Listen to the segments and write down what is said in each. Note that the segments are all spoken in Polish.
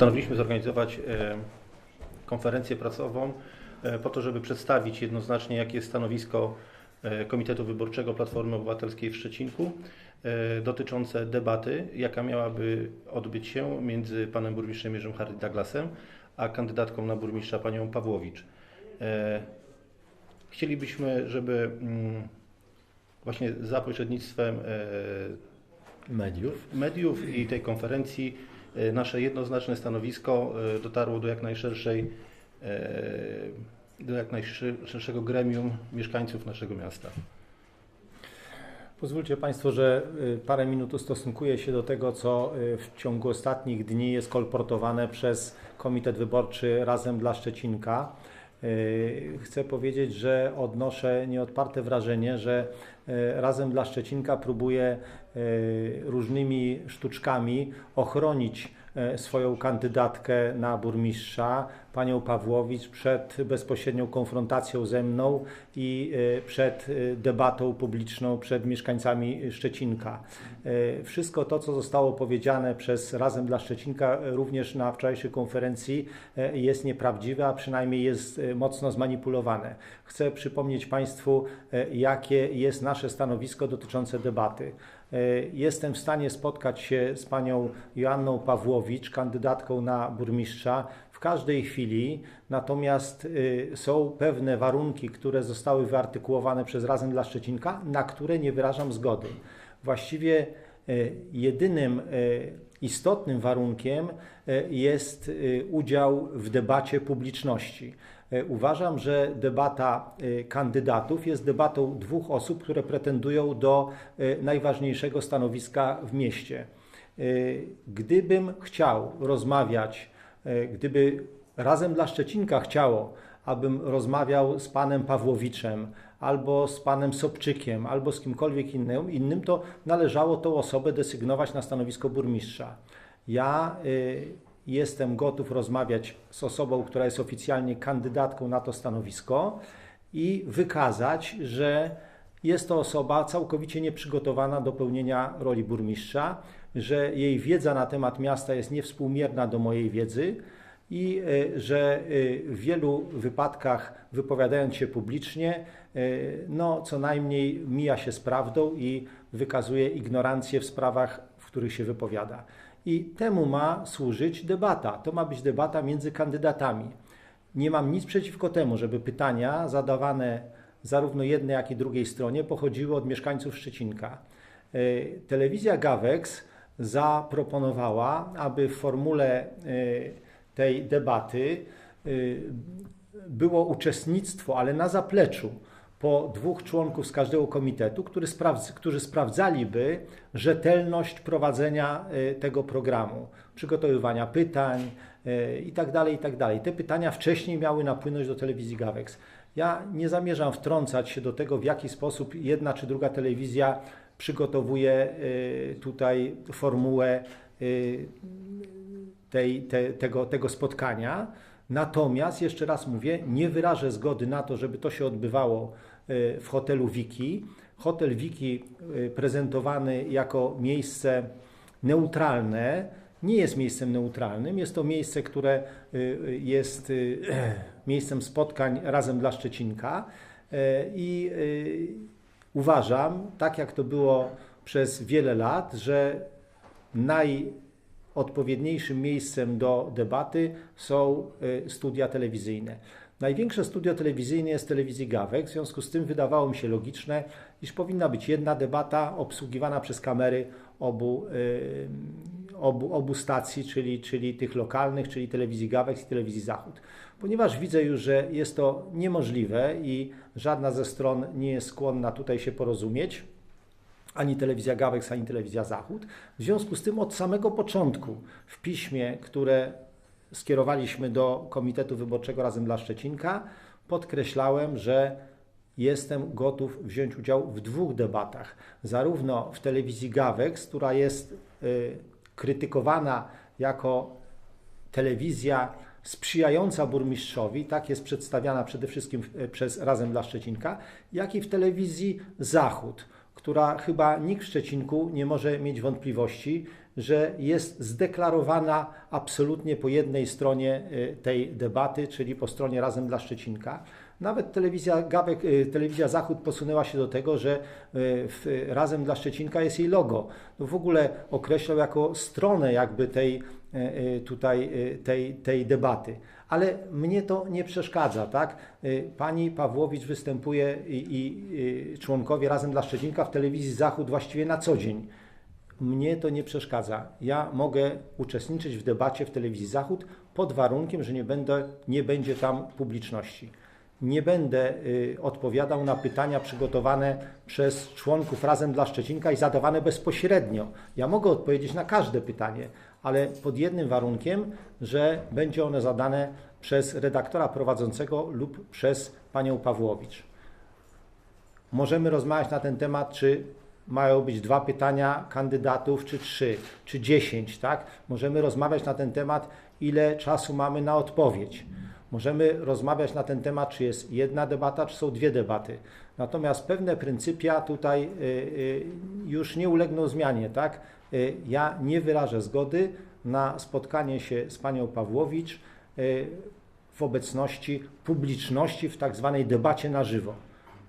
Postanowiliśmy zorganizować e, konferencję prasową e, po to, żeby przedstawić jednoznacznie, jakie jest stanowisko e, Komitetu Wyborczego Platformy Obywatelskiej w Szczecinku dotyczące debaty, jaka miałaby odbyć się między panem burmistrzem Jerzym Harry Douglasem, a kandydatką na burmistrza panią Pawłowicz. Chcielibyśmy, żeby mm, właśnie za pośrednictwem mediów. mediów i tej konferencji nasze jednoznaczne stanowisko e, dotarło do jak najszerszej, e, do jak najszerszego gremium mieszkańców naszego miasta. Pozwólcie Państwo, że parę minut ustosunkuję się do tego, co w ciągu ostatnich dni jest kolportowane przez Komitet Wyborczy Razem dla Szczecinka. Chcę powiedzieć, że odnoszę nieodparte wrażenie, że Razem dla Szczecinka próbuje różnymi sztuczkami ochronić y, swoją kandydatkę na burmistrza, panią Pawłowicz, przed bezpośrednią konfrontacją ze mną i y, przed y, debatą publiczną przed mieszkańcami Szczecinka. Y, Wszystko to, co zostało powiedziane przez Razem dla Szczecinka, również na wczorajszej konferencji, jest nieprawdziwe, a przynajmniej jest mocno zmanipulowane. Chcę przypomnieć Państwu, jakie jest nasze stanowisko dotyczące debaty. Jestem w stanie spotkać się z panią Joanną Pawłowicz, kandydatką na burmistrza, w każdej chwili, natomiast y, są pewne warunki, które zostały wyartykułowane przez Razem dla Szczecinka, na które nie wyrażam zgody. Właściwie y, jedynym y, istotnym warunkiem jest udział w debacie publiczności. Uważam, że debata kandydatów jest debatą dwóch osób, które pretendują do najważniejszego stanowiska w mieście. Gdybym chciał rozmawiać, gdyby razem dla Szczecinka chciało, abym rozmawiał z panem Pawłowiczem, albo z panem Sobczykiem, albo z kimkolwiek innym, innym to należało tą osobę desygnować na stanowisko burmistrza. Ja y, jestem gotów rozmawiać z osobą, która jest oficjalnie kandydatką na to stanowisko i wykazać, że jest to osoba całkowicie nieprzygotowana do pełnienia roli burmistrza, że jej wiedza na temat miasta jest niewspółmierna do mojej wiedzy i y, że y, w wielu wypadkach wypowiadając się publicznie, y, no co najmniej mija się z prawdą i wykazuje ignorancję w sprawach, w których się wypowiada. I temu ma służyć debata. To ma być debata między kandydatami. Nie mam nic przeciwko temu, żeby pytania zadawane zarówno jednej, jak i drugiej stronie pochodziły od mieszkańców Szczecinka. Y, Telewizja Gawex zaproponowała, aby w formule y, tej debaty y, było uczestnictwo, ale na zapleczu po dwóch członków z każdego komitetu, który sprawdz, którzy sprawdzaliby rzetelność prowadzenia tego programu, przygotowywania pytań itd., itd. Te pytania wcześniej miały napłynąć do telewizji Gawex. Ja nie zamierzam wtrącać się do tego, w jaki sposób jedna czy druga telewizja przygotowuje y, tutaj formułę y, tej, te, tego, tego spotkania. Natomiast, jeszcze raz mówię, nie wyrażę zgody na to, żeby to się odbywało y, w hotelu Wiki. Hotel Wiki prezentowany jako miejsce neutralne nie jest miejscem neutralnym. Jest to miejsce, które jest miejscem spotkań razem dla Szczecinka Y, i y, uważam, tak jak to było przez wiele lat, że najodpowiedniejszym miejscem do debaty są y, studia telewizyjne. Największe studio telewizyjne jest telewizji Gawek, w związku z tym wydawało mi się logiczne, iż powinna być jedna debata obsługiwana przez kamery obu, obu, obu stacji, czyli, czyli tych lokalnych, czyli telewizji Gawek i telewizji Zachód. Ponieważ widzę już, że jest to niemożliwe i żadna ze stron nie jest skłonna tutaj się porozumieć, ani telewizja Gawex, ani telewizja Zachód. W związku z tym od samego początku w piśmie, które skierowaliśmy do Komitetu Wyborczego Razem dla Szczecinka, podkreślałem, że jestem gotów wziąć udział w dwóch debatach. Zarówno w telewizji Gawex, która jest y, krytykowana jako telewizja sprzyjająca burmistrzowi, tak jest przedstawiana przede wszystkim w- przez Razem dla Szczecinka, jak i w telewizji Zachód, która chyba nikt w Szczecinku nie może mieć wątpliwości, że jest zdeklarowana absolutnie po jednej stronie y, tej debaty, czyli po stronie Razem dla Szczecinka. Nawet telewizja, Gawek, y, telewizja Zachód posunęła się do tego, że y, w Razem dla Szczecinka jest jej logo. No w ogóle określał jako stronę jakby tej, y, tutaj, tej, tej debaty. Ale mnie to nie przeszkadza, tak? Pani Pawłowicz występuje i, i członkowie Razem dla Szczecinka w telewizji Zachód właściwie na co dzień. Mnie to nie przeszkadza. Ja mogę uczestniczyć w debacie w telewizji Zachód pod warunkiem, że nie, będę, nie będzie tam publiczności. Nie będę y, odpowiadał na pytania przygotowane przez członków Razem dla Szczecinka i zadawane bezpośrednio. Ja mogę odpowiedzieć na każde pytanie, ale pod jednym warunkiem, że będzie one zadane przez redaktora prowadzącego lub przez panią Pawłowicz. Możemy rozmawiać na ten temat, czy mają być dwa pytania kandydatów, czy trzy, czy dziesięć, tak? Możemy rozmawiać na ten temat, ile czasu mamy na odpowiedź. Możemy rozmawiać na ten temat, czy jest jedna debata, czy są dwie debaty. Natomiast pewne pryncypia tutaj y, y, już nie ulegną zmianie, tak? Y, Ja nie wyrażę zgody na spotkanie się z panią Pawłowicz w obecności publiczności w tak zwanej debacie na żywo.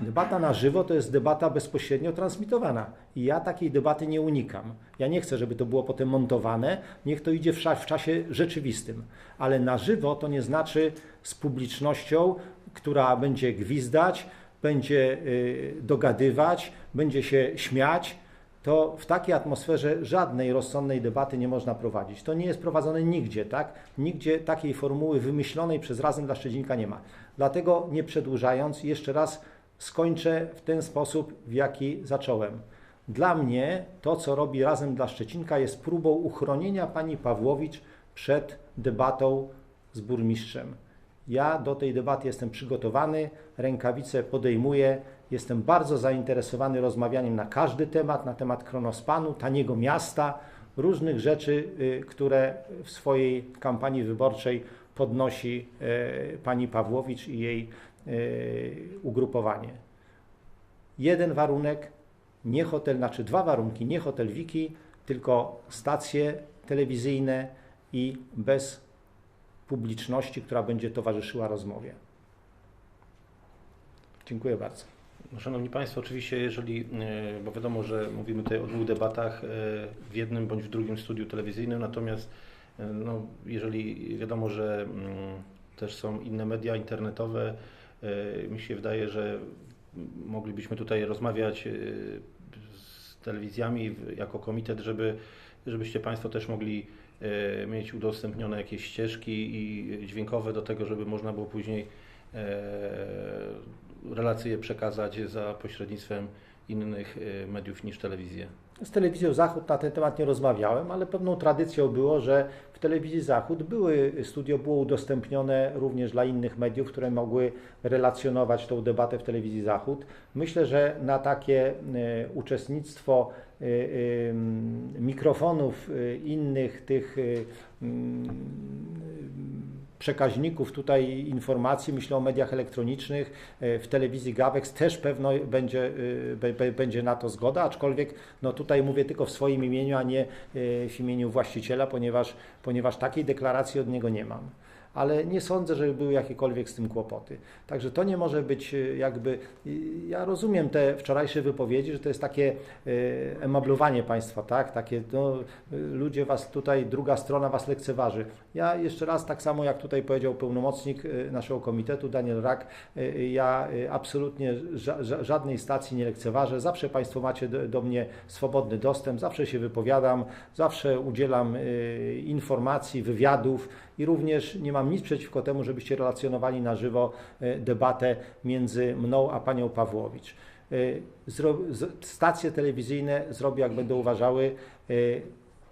Debata na żywo to jest debata bezpośrednio transmitowana i ja takiej debaty nie unikam. Ja nie chcę, żeby to było potem montowane, niech to idzie w, w czasie rzeczywistym. Ale na żywo to nie znaczy z publicznością, która będzie gwizdać, będzie y, dogadywać, będzie się śmiać. To w takiej atmosferze żadnej rozsądnej debaty nie można prowadzić. To nie jest prowadzone nigdzie, tak? Nigdzie takiej formuły wymyślonej przez Razem dla Szczecinka nie ma. Dlatego nie przedłużając, jeszcze raz skończę w ten sposób, w jaki zacząłem. Dla mnie to, co robi Razem dla Szczecinka, jest próbą uchronienia pani Pawłowicz przed debatą z burmistrzem. Ja do tej debaty jestem przygotowany, rękawice podejmuję, jestem bardzo zainteresowany rozmawianiem na każdy temat, na temat Kronospanu, taniego miasta, różnych rzeczy, y, które w swojej kampanii wyborczej podnosi y, pani Pawłowicz i jej ugrupowanie. Jeden warunek, nie hotel, znaczy dwa warunki, nie hotel Wiki, tylko stacje telewizyjne i bez publiczności, która będzie towarzyszyła rozmowie. Dziękuję bardzo. No, Szanowni Państwo, oczywiście, jeżeli, e, bo wiadomo, że mówimy tutaj o dwóch debatach e, w jednym bądź w drugim studiu telewizyjnym, natomiast no, jeżeli wiadomo, że mm, też są inne media internetowe, mi się wydaje, że moglibyśmy tutaj rozmawiać e, z telewizjami jako komitet, żeby, żebyście Państwo też mogli e, mieć udostępnione jakieś ścieżki i dźwiękowe do tego, żeby można było później e, relacje przekazać za pośrednictwem innych e, mediów niż telewizję. Z telewizją Zachód na ten temat nie rozmawiałem, ale pewną tradycją było, że w telewizji Zachód były, studio było udostępnione również dla innych mediów, które mogły relacjonować tą debatę w telewizji Zachód. Myślę, że na takie e, uczestnictwo e, e, mikrofonów innych tych przekaźników tutaj informacji, myślę o mediach elektronicznych, e, w telewizji Gawex też pewno będzie, e, będzie na to zgoda, aczkolwiek no tutaj mówię tylko w swoim imieniu, a nie e, w imieniu właściciela, ponieważ, ponieważ takiej deklaracji od niego nie mam. Ale nie sądzę, żeby były jakiekolwiek z tym kłopoty. Także to nie może być e, jakby. Ja rozumiem te wczorajsze wypowiedzi, że to jest takie e, emablowanie państwa, tak? Takie no, e, ludzie was tutaj, druga strona was lekceważy. Ja jeszcze raz, tak samo jak tutaj powiedział pełnomocnik naszego komitetu, Daniel Rak, ja absolutnie ża- ża- żadnej stacji nie lekceważę. Zawsze Państwo macie do, mnie swobodny dostęp, zawsze się wypowiadam, zawsze udzielam informacji, wywiadów i również nie mam nic przeciwko temu, żebyście relacjonowali na żywo e, debatę między mną a Panią Pawłowicz. E, stacje telewizyjne zrobią, jak będą uważały. e,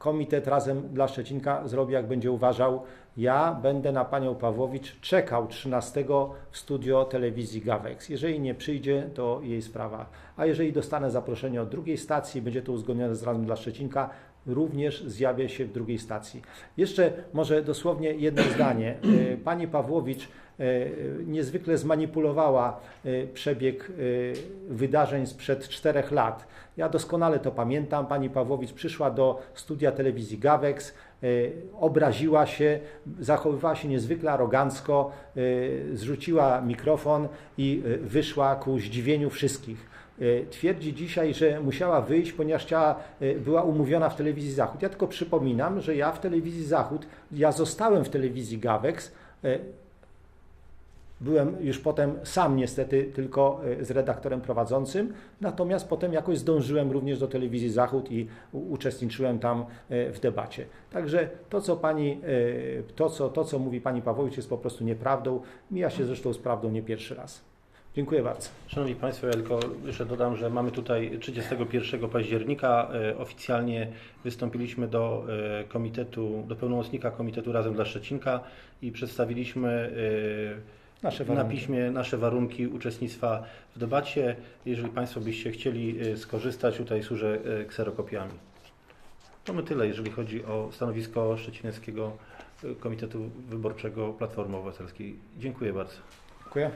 Komitet Razem dla Szczecinka zrobi, jak będzie uważał. Ja będę na panią Pawłowicz czekał 13 w studio telewizji Gawex. Jeżeli nie przyjdzie, to jej sprawa. A jeżeli dostanę zaproszenie od drugiej stacji, będzie to uzgodnione z Razem dla Szczecinka, również zjawię się w drugiej stacji. Jeszcze może dosłownie jedno zdanie. E, Pani Pawłowicz niezwykle zmanipulowała e, przebieg e, wydarzeń sprzed czterech lat. Ja doskonale to pamiętam. Pani Pawłowicz przyszła do studia telewizji Gawex, e, obraziła się, zachowywała się niezwykle arogancko, e, zrzuciła mikrofon i e, wyszła ku zdziwieniu wszystkich. E, Twierdzi dzisiaj, że musiała wyjść, ponieważ chciała, e, była umówiona w telewizji Zachód. Ja tylko przypominam, że ja w telewizji Zachód, ja zostałem w telewizji Gawex, e, Byłem już potem sam niestety tylko z redaktorem prowadzącym, natomiast potem jakoś zdążyłem również do telewizji Zachód i uczestniczyłem tam w debacie. Także to, co pani, to, co, to, co mówi pani Pawłowicz jest po prostu nieprawdą. Mija się zresztą z prawdą nie pierwszy raz. Dziękuję bardzo. Szanowni Państwo, ja tylko jeszcze dodam, że mamy tutaj 31 października. e, Oficjalnie wystąpiliśmy do e, komitetu, do pełnomocnika Komitetu Razem dla Szczecinka i przedstawiliśmy e, Nasze na piśmie nasze warunki uczestnictwa w debacie. Jeżeli Państwo byście chcieli skorzystać, tutaj służę kserokopiami. To my tyle, jeżeli chodzi o stanowisko Szczecineckiego Komitetu Wyborczego Platformy Obywatelskiej. Dziękuję bardzo. Dziękuję.